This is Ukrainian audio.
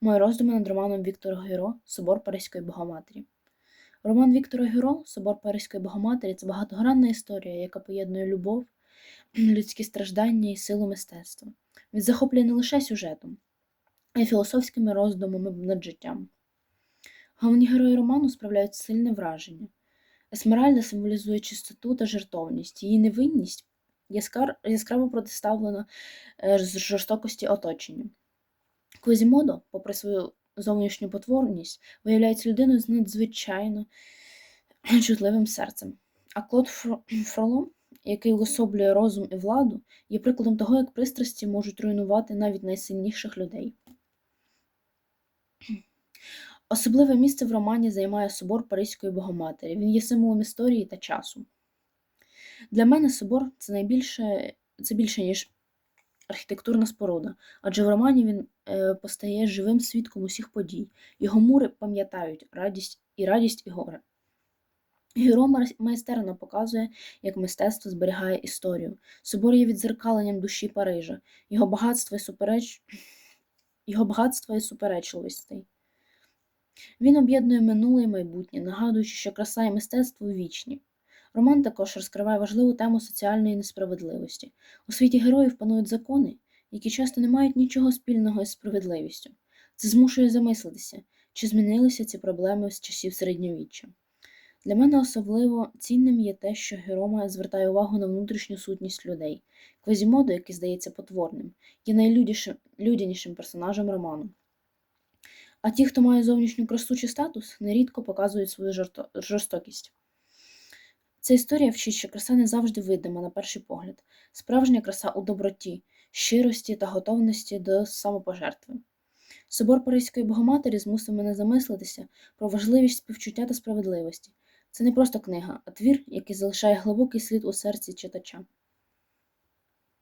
Мої роздуми над романом Віктора Гюро Собор Паризької Богоматері. Роман Віктора Гюро Собор Паризької Богоматері це багатогранна історія, яка поєднує любов, людські страждання і силу мистецтва. Він захоплює не лише сюжетом, а й філософськими роздумами над життям. Головні герої роману справляють сильне враження. Есмеральда символізує чистоту та жертовність, її невинність яскраво протиставлена е, жорстокості оточення. Квазімодо, попри свою зовнішню потворність, виявляється людиною з надзвичайно чутливим серцем. А Клод Фро- Фроло, який уособлює розум і владу, є прикладом того, як пристрасті можуть руйнувати навіть найсильніших людей. Особливе місце в романі займає собор Паризької Богоматері. Він є символом історії та часу. Для мене собор це найбільше це більше, ніж архітектурна споруда, адже в романі він е, постає живим свідком усіх подій. Його мури пам'ятають радість і радість і горе. Мар- майстерно показує, як мистецтво зберігає історію. Собор є відзеркаленням душі Парижа, його багатства і супереч... його багатства і суперечливостей. Він об'єднує минуле і майбутнє, нагадуючи, що краса і мистецтво вічні. Роман також розкриває важливу тему соціальної несправедливості. У світі героїв панують закони, які часто не мають нічого спільного із справедливістю. Це змушує замислитися, чи змінилися ці проблеми з часів середньовіччя. Для мене особливо цінним є те, що Герома звертає увагу на внутрішню сутність людей. Квазімодо, який здається потворним, є найлюдянішим персонажем роману. А ті, хто має зовнішню красу чи статус, нерідко показують свою жорстокість. Ця історія вчить, що краса не завжди видима на перший погляд. Справжня краса у доброті, щирості та готовності до самопожертви. Собор Паризької Богоматері змусив мене замислитися про важливість співчуття та справедливості. Це не просто книга, а твір, який залишає глибокий слід у серці читача.